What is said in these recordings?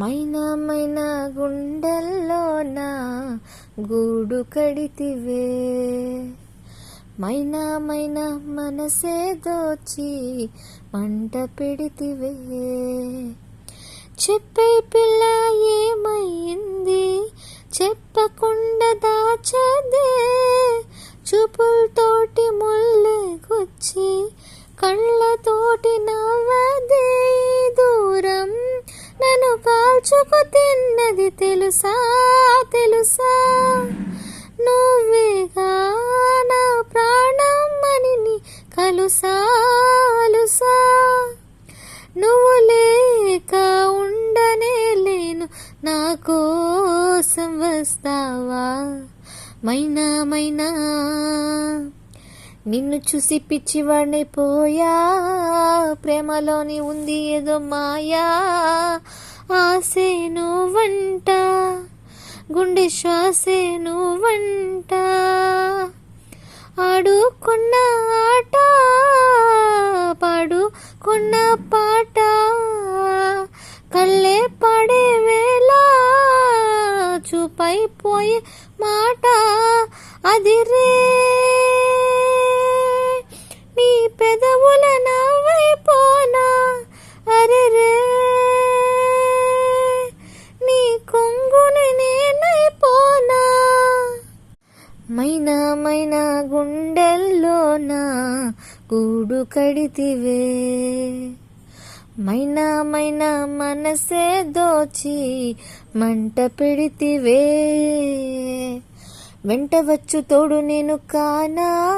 మైనా మైనా గుండెల్లోన గూడు కడితివే. మైనా మైనా మనసే దోచి మంట పెడితివే. చెప్పే పిల్ల ఏమైంది చెప్పకుండా దాచదే. చూపులతోటి ముళ్ళెకొచ్చి కళ్ళతోటి నవ్వదే. దోచుకు తిన్నది తెలుసా? తెలుసా? నువ్వేగా నా ప్రాణం అని కలుసాలుసా కలుసా? అలుసా? నువ్వు లేక ఉండనే లేను నా కోసం వస్తావా? మైనా మైనా. నిన్ను చూసి పిచ్చివాడిని పోయా ప్రేమలోని ఉంది ఏదో మాయా. ఆసే నువ్వంట గుండె శ్వాసే నువ్వంట ఆడుకున్న ఆట పాడుకున్న పాట కళ్ళే పడే వేళ చూపైపోయే మాట అది మైనా మైనా గుండెల్లోన గూడు కడితివే. మైనా మైనా మనసే దోచి మంట పెడితివే. వెంట వచ్చు తోడు నేను కానా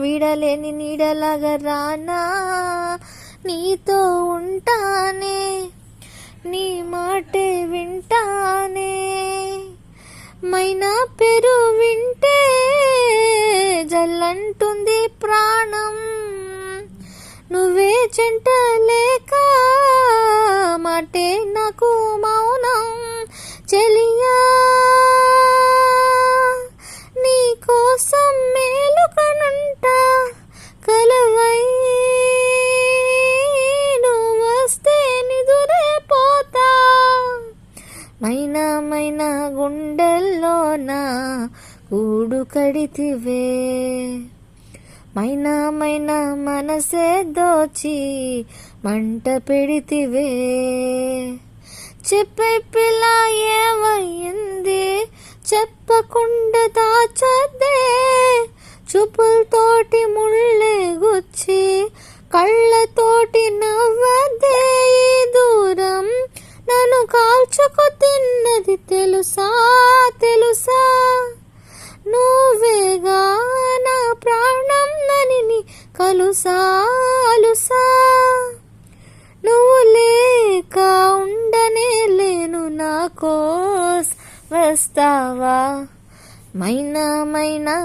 వీడలేని నీడలాగా రానా నీతో మైనా పెరు వింటే జల్లంటుంది ప్రాణం. నువ్వే చెంట మైనా మైనా గుండెల్లోన గూడు కడితివే. మైనా మైనా మనసే దోచి మంట పెడితివే. చెప్పే పిల్ల ఏమయ్యింది? చెప్పకుండా దాచదే. చూపులతోటి ముళ్ళే గుచ్చి కళ్ళతోటి నవ్వదే. కాల్చుకు తిన్నది తెలుసా తెలుసా? నువ్వేగా నా ప్రాణం నని కలుసా అలుసా? నువ్వు లేక ఉండనే లేను నా కోస్ వస్తావా? మైనా మైనా.